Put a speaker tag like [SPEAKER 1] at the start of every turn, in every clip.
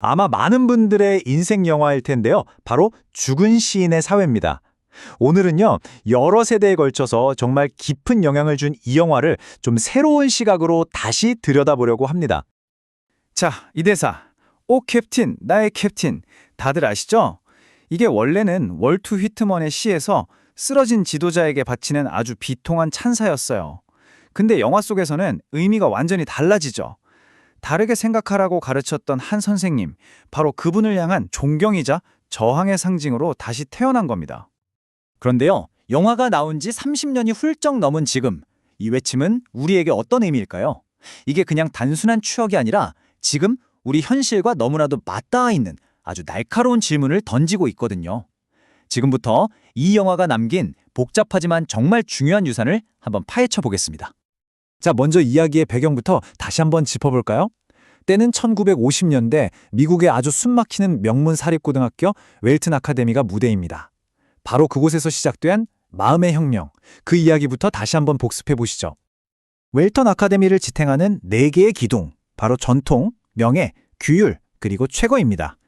[SPEAKER 1] 아마 많은 분들의 인생 영화일 텐데요. 바로 죽은 시인의 사회입니다. 오늘은요, 여러 세대에 걸쳐서 정말 깊은 영향을 준 이 영화를 좀 새로운 시각으로 다시 들여다보려고 합니다.
[SPEAKER 2] 자, 이 대사. 오 캡틴, 나의 캡틴. 다들 아시죠? 이게 원래는 월트 휘트먼의 시에서 쓰러진 지도자에게 바치는 아주 비통한 찬사였어요. 근데 영화 속에서는 의미가 완전히 달라지죠. 다르게 생각하라고 가르쳤던 한 선생님, 바로 그분을 향한 존경이자 저항의 상징으로 다시 태어난 겁니다.
[SPEAKER 1] 그런데요, 영화가 나온 지 30년이 훌쩍 넘은 지금, 이 외침은 우리에게 어떤 의미일까요? 이게 그냥 단순한 추억이 아니라 지금 우리 현실과 너무나도 맞닿아 있는 아주 날카로운 질문을 던지고 있거든요. 지금부터 이 영화가 남긴 복잡하지만 정말 중요한 유산을 한번 파헤쳐 보겠습니다. 자, 먼저 이야기의 배경부터 다시 한번 짚어볼까요? 때는 1950년대 미국의 아주 숨막히는 명문 사립고등학교 웰튼 아카데미가 무대입니다. 바로 그곳에서 시작된 마음의 혁명, 그 이야기부터 다시 한번 복습해 보시죠. 웰턴 아카데미를 지탱하는 네개의 기둥, 바로 전통, 명예, 규율, 그리고 최고입니다.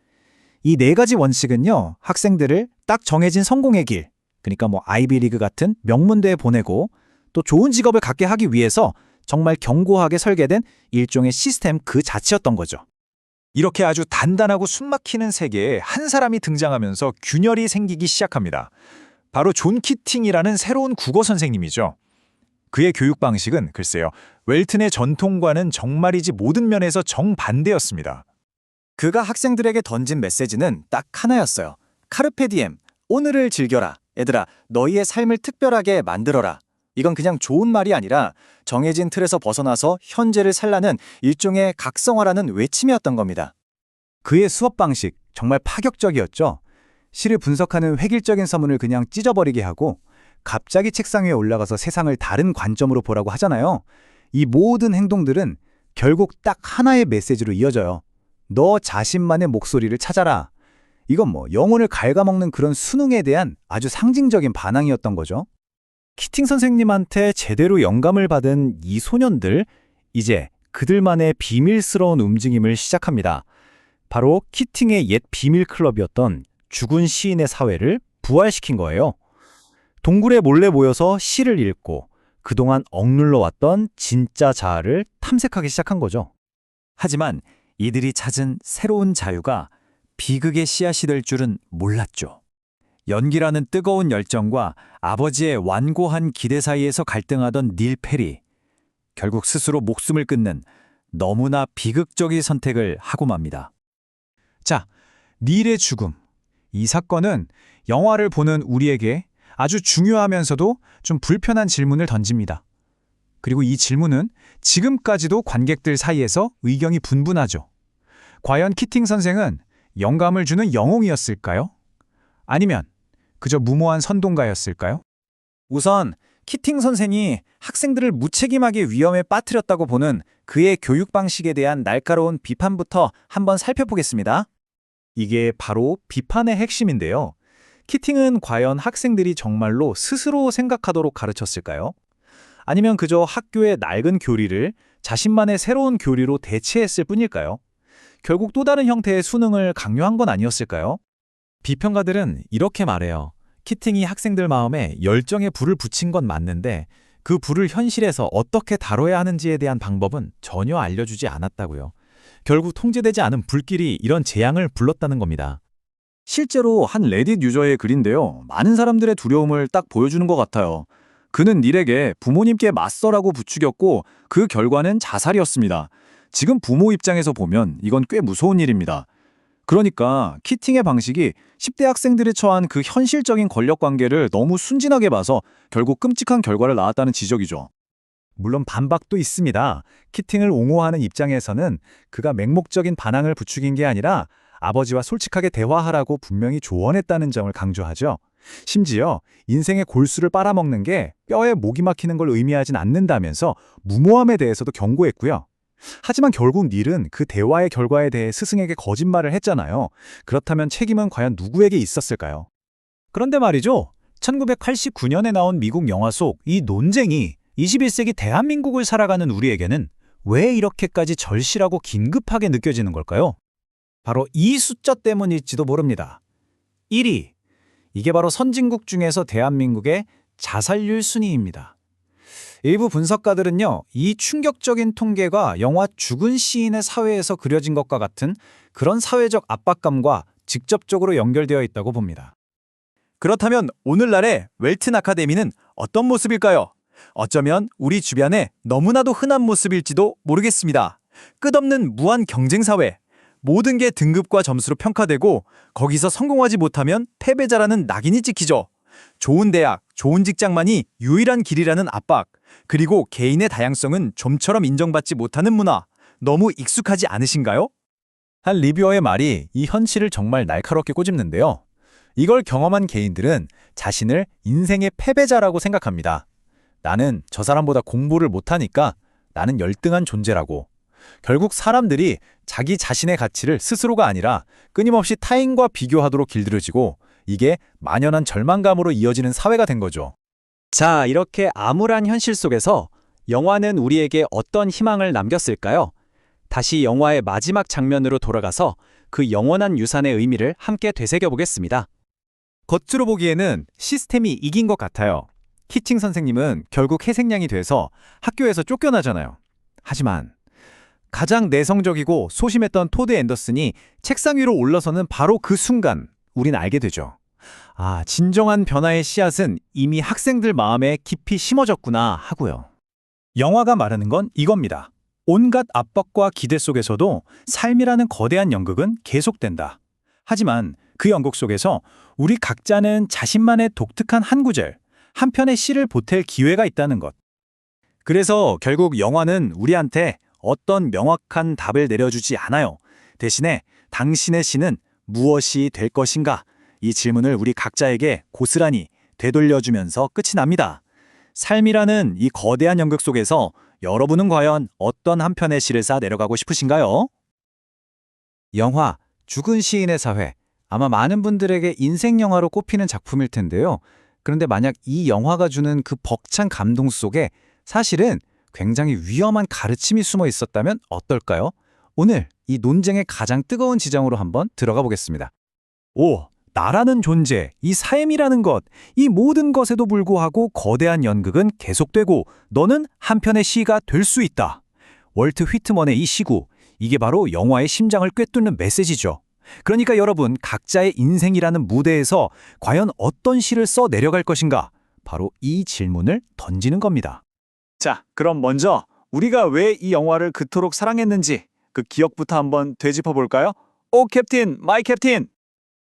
[SPEAKER 1] 이 네 가지 원칙은요, 학생들을 딱 정해진 성공의 길, 그러니까 뭐 아이비리그 같은 명문대에 보내고 또 좋은 직업을 갖게 하기 위해서 정말 견고하게 설계된 일종의 시스템 그 자체였던 거죠. 이렇게 아주 단단하고 숨막히는 세계에 한 사람이 등장하면서 균열이 생기기 시작합니다. 바로 존 키팅이라는 새로운 국어 선생님이죠. 그의 교육 방식은 글쎄요, 웰튼의 전통과는 정말이지 모든 면에서 정반대였습니다. 그가 학생들에게 던진 메시지는 딱 하나였어요. 카르페디엠, 오늘을 즐겨라. 얘들아, 너희의 삶을 특별하게 만들어라. 이건 그냥 좋은 말이 아니라 정해진 틀에서 벗어나서 현재를 살라는 일종의 각성화라는 외침이었던 겁니다. 그의 수업 방식 정말 파격적이었죠. 시를 분석하는 획일적인 서문을 그냥 찢어버리게 하고 갑자기 책상 위에 올라가서 세상을 다른 관점으로 보라고 하잖아요. 이 모든 행동들은 결국 딱 하나의 메시지로 이어져요. 너 자신만의 목소리를 찾아라. 이건 뭐 영혼을 갉아먹는 그런 수능에 대한 아주 상징적인 반항이었던 거죠. 키팅 선생님한테 제대로 영감을 받은 이 소년들, 이제 그들만의 비밀스러운 움직임을 시작합니다. 바로 키팅의 옛 비밀 클럽이었던 죽은 시인의 사회를 부활시킨 거예요. 동굴에 몰래 모여서 시를 읽고 그동안 억눌러 왔던 진짜 자아를 탐색하기 시작한 거죠. 하지만 이들이 찾은 새로운 자유가 비극의 씨앗이 될 줄은 몰랐죠. 연기라는 뜨거운 열정과 아버지의 완고한 기대 사이에서 갈등하던 닐 페리. 결국 스스로 목숨을 끊는 너무나 비극적인 선택을 하고 맙니다. 자, 닐의 죽음. 이 사건은 영화를 보는 우리에게 아주 중요하면서도 좀 불편한 질문을 던집니다. 그리고 이 질문은 지금까지도 관객들 사이에서 의견이 분분하죠. 과연 키팅 선생은 영감을 주는 영웅이었을까요? 아니면 그저 무모한 선동가였을까요? 우선 키팅 선생이 학생들을 무책임하게 위험에 빠뜨렸다고 보는 그의 교육 방식에 대한 날카로운 비판부터 한번 살펴보겠습니다. 이게 바로 비판의 핵심인데요. 키팅은 과연 학생들이 정말로 스스로 생각하도록 가르쳤을까요? 아니면 그저 학교의 낡은 교리를 자신만의 새로운 교리로 대체했을 뿐일까요? 결국 또 다른 형태의 수능을 강요한 건 아니었을까요? 비평가들은 이렇게 말해요. 키팅이 학생들 마음에 열정의 불을 붙인 건 맞는데 그 불을 현실에서 어떻게 다뤄야 하는지에 대한 방법은 전혀 알려주지 않았다고요. 결국 통제되지 않은 불길이 이런 재앙을 불렀다는 겁니다. 실제로 한 레딧 유저의 글인데요. 많은 사람들의 두려움을 딱 보여주는 것 같아요. 그는 닐에게 부모님께 맞서라고 부추겼고 그 결과는 자살이었습니다. 지금 부모 입장에서 보면 이건 꽤 무서운 일입니다. 그러니까 키팅의 방식이 10대 학생들이 처한 그 현실적인 권력 관계를 너무 순진하게 봐서 결국 끔찍한 결과를 낳았다는 지적이죠. 물론 반박도 있습니다. 키팅을 옹호하는 입장에서는 그가 맹목적인 반항을 부추긴 게 아니라 아버지와 솔직하게 대화하라고 분명히 조언했다는 점을 강조하죠. 심지어 인생의 골수를 빨아먹는 게 뼈에 목이 막히는 걸 의미하진 않는다면서 무모함에 대해서도 경고했고요. 하지만 결국 닐은 그 대화의 결과에 대해 스승에게 거짓말을 했잖아요. 그렇다면 책임은 과연 누구에게 있었을까요? 그런데 말이죠. 1989년에 나온 미국 영화 속 이 논쟁이 21세기 대한민국을 살아가는 우리에게는 왜 이렇게까지 절실하고 긴급하게 느껴지는 걸까요?
[SPEAKER 2] 바로 이 숫자 때문일지도 모릅니다. 1위. 이게 바로 선진국 중에서 대한민국의 자살률 순위입니다. 일부 분석가들은요, 이 충격적인 통계가 영화 죽은 시인의 사회에서 그려진 것과 같은 그런 사회적 압박감과 직접적으로 연결되어 있다고 봅니다.
[SPEAKER 1] 그렇다면 오늘날의 웰튼 아카데미는 어떤 모습일까요? 어쩌면 우리 주변에 너무나도 흔한 모습일지도 모르겠습니다. 끝없는 무한 경쟁 사회. 모든 게 등급과 점수로 평가되고 거기서 성공하지 못하면 패배자라는 낙인이 찍히죠. 좋은 대학, 좋은 직장만이 유일한 길이라는 압박. 그리고 개인의 다양성은 좀처럼 인정받지 못하는 문화. 너무 익숙하지 않으신가요?
[SPEAKER 2] 한 리뷰어의 말이 이 현실을 정말 날카롭게 꼬집는데요. 이걸 경험한 개인들은 자신을 인생의 패배자라고 생각합니다. 나는 저 사람보다 공부를 못하니까 나는 열등한 존재라고. 결국 사람들이 자기 자신의 가치를 스스로가 아니라 끊임없이 타인과 비교하도록 길들여지고 이게 만연한 절망감으로 이어지는 사회가 된 거죠.
[SPEAKER 1] 자, 이렇게 암울한 현실 속에서 영화는 우리에게 어떤 희망을 남겼을까요? 다시 영화의 마지막 장면으로 돌아가서 그 영원한 유산의 의미를 함께 되새겨 보겠습니다.
[SPEAKER 2] 겉으로 보기에는 시스템이 이긴 것 같아요. 키팅 선생님은 결국 희생양이 돼서 학교에서 쫓겨나잖아요. 하지만 가장 내성적이고 소심했던 토드 앤더슨이 책상 위로 올라서는 바로 그 순간 우린 알게 되죠. 아, 진정한 변화의 씨앗은 이미 학생들 마음에 깊이 심어졌구나 하고요. 영화가 말하는 건 이겁니다. 온갖 압박과 기대 속에서도 삶이라는 거대한 연극은 계속된다. 하지만 그 연극 속에서 우리 각자는 자신만의 독특한 한 구절, 한 편의 시를 보탤 기회가 있다는 것. 그래서 결국 영화는 우리한테 어떤 명확한 답을 내려주지 않아요. 대신에 당신의 시는 무엇이 될 것인가? 이 질문을 우리 각자에게 고스란히 되돌려주면서 끝이 납니다. 삶이라는 이 거대한 연극 속에서 여러분은 과연 어떤 한 편의 시를 쌓아 내려가고 싶으신가요? 영화 죽은 시인의 사회 아마 많은 분들에게 인생 영화로 꼽히는 작품일 텐데요. 그런데 만약 이 영화가 주는 그 벅찬 감동 속에 사실은 굉장히 위험한 가르침이 숨어 있었다면 어떨까요? 오늘 이 논쟁의 가장 뜨거운 지점으로 한번 들어가 보겠습니다. 오, 나라는 존재, 이 삶이라는 것, 이 모든 것에도 불구하고 거대한 연극은 계속되고 너는 한 편의 시가 될 수 있다. 월트 휘트먼의 이 시구, 이게 바로 영화의 심장을 꿰뚫는 메시지죠. 그러니까 여러분, 각자의 인생이라는 무대에서 과연 어떤 시를 써 내려갈 것인가? 바로 이 질문을 던지는 겁니다. 자, 그럼 먼저 우리가 왜 이 영화를 그토록 사랑했는지 그 기억부터 한번 되짚어 볼까요? 오 캡틴, 마이 캡틴!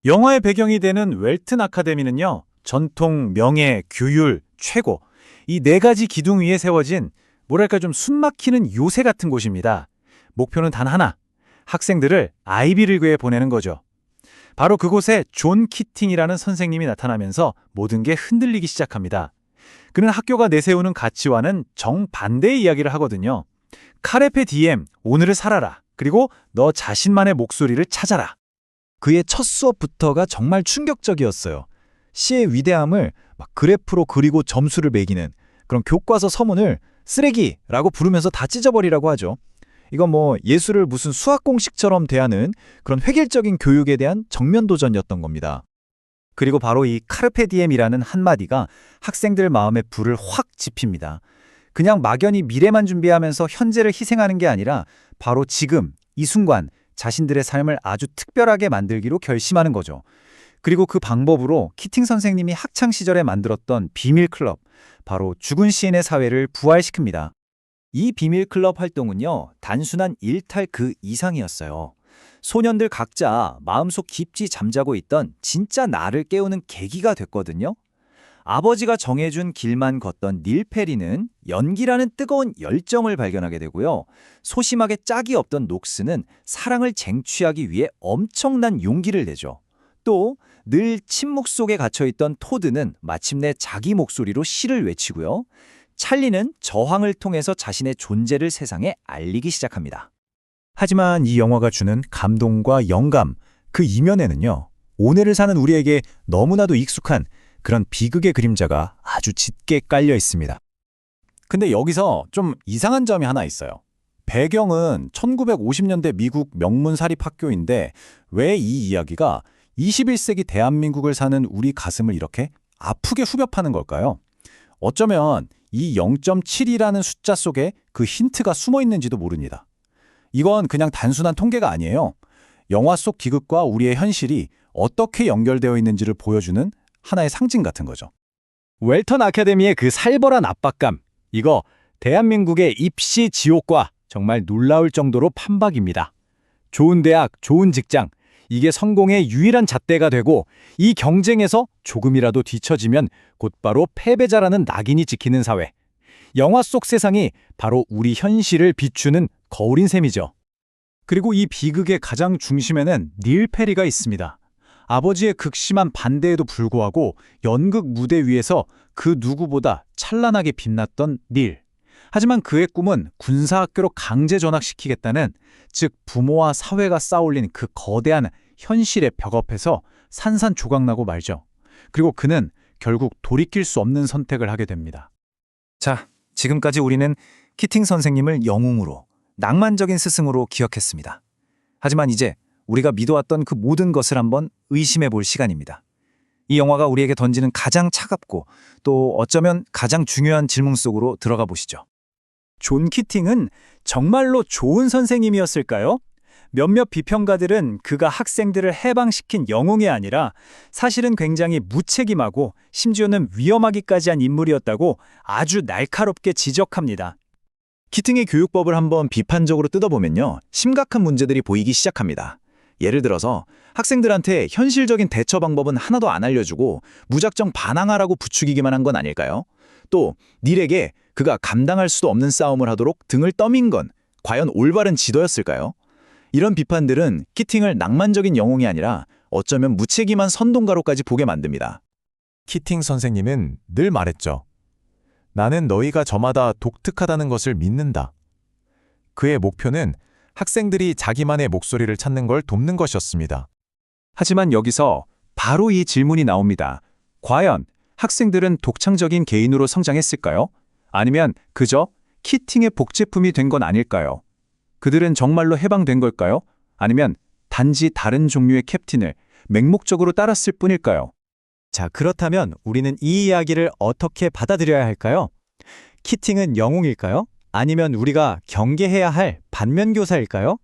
[SPEAKER 2] 영화의 배경이 되는 웰튼 아카데미는요, 전통, 명예, 규율, 최고, 이 네 가지 기둥 위에 세워진 뭐랄까 좀 숨막히는 요새 같은 곳입니다. 목표는 단 하나, 학생들을 아이비리그에 보내는 거죠. 바로 그곳에 존 키팅이라는 선생님이 나타나면서 모든 게 흔들리기 시작합니다. 그는 학교가 내세우는 가치와는 정반대의 이야기를 하거든요. 카레페 디엠, 오늘을 살아라. 그리고 너 자신만의 목소리를 찾아라. 그의 첫 수업부터가 정말 충격적이었어요. 시의 위대함을 막 그래프로 그리고 점수를 매기는 그런 교과서 서문을 쓰레기라고 부르면서 다 찢어버리라고 하죠. 이건 뭐 예술을 무슨 수학 공식처럼 대하는 그런 획일적인 교육에 대한 정면 도전이었던 겁니다. 그리고 바로 이 카르페 디엠이라는 한마디가 학생들 마음에 불을 확 지핍니다. 그냥 막연히 미래만 준비하면서 현재를 희생하는 게 아니라 바로 지금, 이 순간 자신들의 삶을 아주 특별하게 만들기로 결심하는 거죠. 그리고 그 방법으로 키팅 선생님이 학창 시절에 만들었던 비밀 클럽, 바로 죽은 시인의 사회를 부활시킵니다. 이 비밀 클럽 활동은요, 단순한 일탈 그 이상이었어요. 소년들 각자 마음속 깊이 잠자고 있던 진짜 나를 깨우는 계기가 됐거든요. 아버지가 정해준 길만 걷던 닐 페리는 연기라는 뜨거운 열정을 발견하게 되고요. 소심하게 짝이 없던 녹스는 사랑을 쟁취하기 위해 엄청난 용기를 내죠. 또 늘 침묵 속에 갇혀있던 토드는 마침내 자기 목소리로 시를 외치고요. 찰리는 저항을 통해서 자신의 존재를 세상에 알리기 시작합니다. 하지만 이 영화가 주는 감동과 영감, 그 이면에는요, 오늘을 사는 우리에게 너무나도 익숙한 그런 비극의 그림자가 아주 짙게 깔려 있습니다. 근데 여기서 좀 이상한 점이 하나 있어요.
[SPEAKER 3] 배경은 1950년대 미국 명문 사립학교인데 왜 이 이야기가 21세기 대한민국을 사는 우리 가슴을 이렇게 아프게 후벼 파는 걸까요? 어쩌면 이 0.7이라는 숫자 속에 그 힌트가 숨어 있는지도 모릅니다. 이건 그냥 단순한 통계가 아니에요. 영화 속 기극과 우리의 현실이 어떻게 연결되어 있는지를 보여주는 하나의 상징 같은 거죠.
[SPEAKER 2] 웰턴 아카데미의 그 살벌한 압박감. 이거 대한민국의 입시 지옥과 정말 놀라울 정도로 판박입니다. 좋은 대학, 좋은 직장. 이게 성공의 유일한 잣대가 되고 이 경쟁에서 조금이라도 뒤처지면 곧바로 패배자라는 낙인이 찍히는 사회. 영화 속 세상이 바로 우리 현실을 비추는 거울인 셈이죠.
[SPEAKER 1] 그리고 이 비극의 가장 중심에는 닐 페리가 있습니다. 아버지의 극심한 반대에도 불구하고 연극 무대 위에서 그 누구보다 찬란하게 빛났던 닐. 하지만 그의 꿈은 군사학교로 강제 전학시키겠다는 즉 부모와 사회가 쌓아올린 그 거대한 현실의 벽 앞에서 산산조각나고 말죠. 그리고 그는 결국 돌이킬 수 없는 선택을 하게 됩니다. 자, 지금까지 우리는 키팅 선생님을 영웅으로 낭만적인 스승으로 기억했습니다. 하지만 이제 우리가 믿어왔던 그 모든 것을 한번 의심해 볼 시간입니다. 이 영화가 우리에게 던지는 가장 차갑고 또 어쩌면 가장 중요한 질문 속으로 들어가 보시죠. 존 키팅은 정말로 좋은 선생님이었을까요? 몇몇 비평가들은 그가 학생들을 해방시킨 영웅이 아니라 사실은 굉장히 무책임하고 심지어는 위험하기까지 한 인물이었다고 아주 날카롭게 지적합니다.
[SPEAKER 3] 키팅의 교육법을 한번 비판적으로 뜯어보면요. 심각한 문제들이 보이기 시작합니다. 예를 들어서 학생들한테 현실적인 대처 방법은 하나도 안 알려주고 무작정 반항하라고 부추기기만 한 건 아닐까요? 또 닐에게 그가 감당할 수도 없는 싸움을 하도록 등을 떠민 건 과연 올바른 지도였을까요? 이런 비판들은 키팅을 낭만적인 영웅이 아니라 어쩌면 무책임한 선동가로까지 보게 만듭니다.
[SPEAKER 4] 키팅 선생님은 늘 말했죠. 나는 너희가 저마다 독특하다는 것을 믿는다. 그의 목표는 학생들이 자기만의 목소리를 찾는 걸 돕는 것이었습니다.
[SPEAKER 1] 하지만 여기서 바로 이 질문이 나옵니다. 과연 학생들은 독창적인 개인으로 성장했을까요? 아니면 그저 키팅의 복제품이 된 건 아닐까요? 그들은 정말로 해방된 걸까요? 아니면 단지 다른 종류의 캡틴을 맹목적으로 따랐을 뿐일까요? 자, 그렇다면 우리는 이 이야기를 어떻게 받아들여야 할까요? 키팅은 영웅일까요? 아니면 우리가 경계해야 할 반면교사일까요?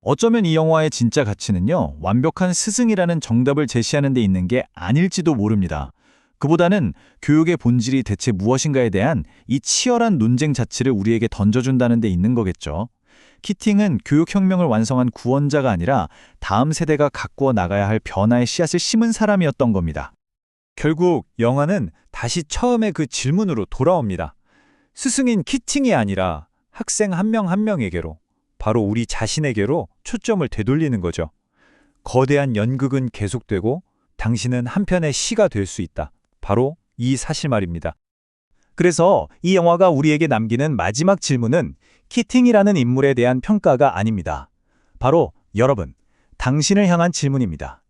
[SPEAKER 1] 어쩌면 이 영화의 진짜 가치는요, 완벽한 스승이라는 정답을 제시하는 데 있는 게 아닐지도 모릅니다. 그보다는 교육의 본질이 대체 무엇인가에 대한 이 치열한 논쟁 자체를 우리에게 던져준다는 데 있는 거겠죠. 키팅은 교육혁명을 완성한 구원자가 아니라 다음 세대가 가꾸어 나가야 할 변화의 씨앗을 심은 사람이었던 겁니다. 결국 영화는 다시 처음의 그 질문으로 돌아옵니다. 스승인 키팅이 아니라 학생 한명한 명에게로 바로 우리 자신에게로 초점을 되돌리는 거죠. 거대한 연극은 계속되고 당신은 한편의 시가 될 수 있다. 바로 이 사실 말입니다. 그래서 이 영화가 우리에게 남기는 마지막 질문은 키팅이라는 인물에 대한 평가가 아닙니다. 바로 여러분, 당신을 향한 질문입니다.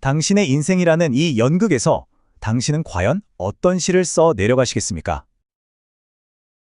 [SPEAKER 1] 당신의 인생이라는 이 연극에서 당신은 과연 어떤 시를 써 내려가시겠습니까?